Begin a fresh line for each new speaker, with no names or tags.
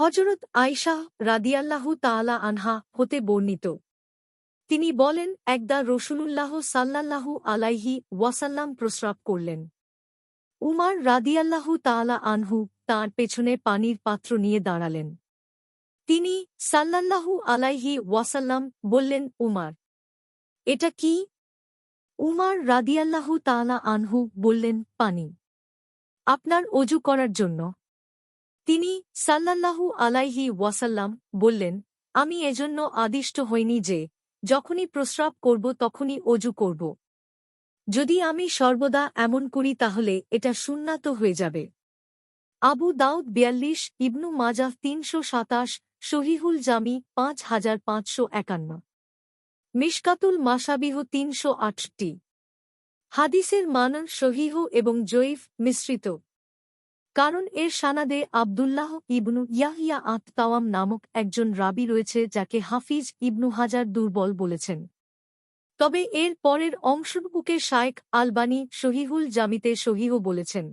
হজরত আয়শা রাদিয়াল্লাহু তাআলা আনহা হতে বর্ণিত। তিনি বলেন, একদা রসুলুল্লাহ সাল্লাল্লাহু আলাইহি ওয়াসাল্লাম প্রস্রাব করলেন। উমার রাদিয়াল্লাহু তাআলা আনহু তাঁর পেছনে পানির পাত্র নিয়ে দাঁড়ালেন। তিনি সাল্লাল্লাহু আলাইহি ওয়াসাল্লাম বললেন, উমার, এটা কি? উমার রাদিয়াল্লাহু তাআলা আনহু বললেন, পানি। আপনার অজু করার জন্য। তিনি সাল্লাল্লাহু আলাইহি ওয়াসাল্লাম বললেন, আমি এজন্য আদিষ্ট হইনি যে, যখনই প্রস্রাব করব তখনই অজু করব। যদি আমি সর্বদা এমন করি তাহলে এটা সুন্নাত হয়ে যাবে। আবু দাউদ বিয়াল্লিশ, ইবনু মাজাহ তিনশো সাতাশ শহীহুল জামি পাঁচ হাজার পাঁচশো একান্ন। মিশকাতুল মাসাবিহ তিনশো আটটি। হাদিসের মানন সহিহ এবং জয়ীফ মিশ্রিত। কারণ এর সানাদে আবদুল্লাহ ইবনু ইয়াহিয়া আত তাওয়াম নামক একজন রাবি রয়েছে যাকে হাফিজ ইবনু হাজার দুর্বল বলেছেন। তবে এর পরের অংশটুকুকে শায়েক আলবানি শহীহুল জামিতে শহীহ বলেছেন।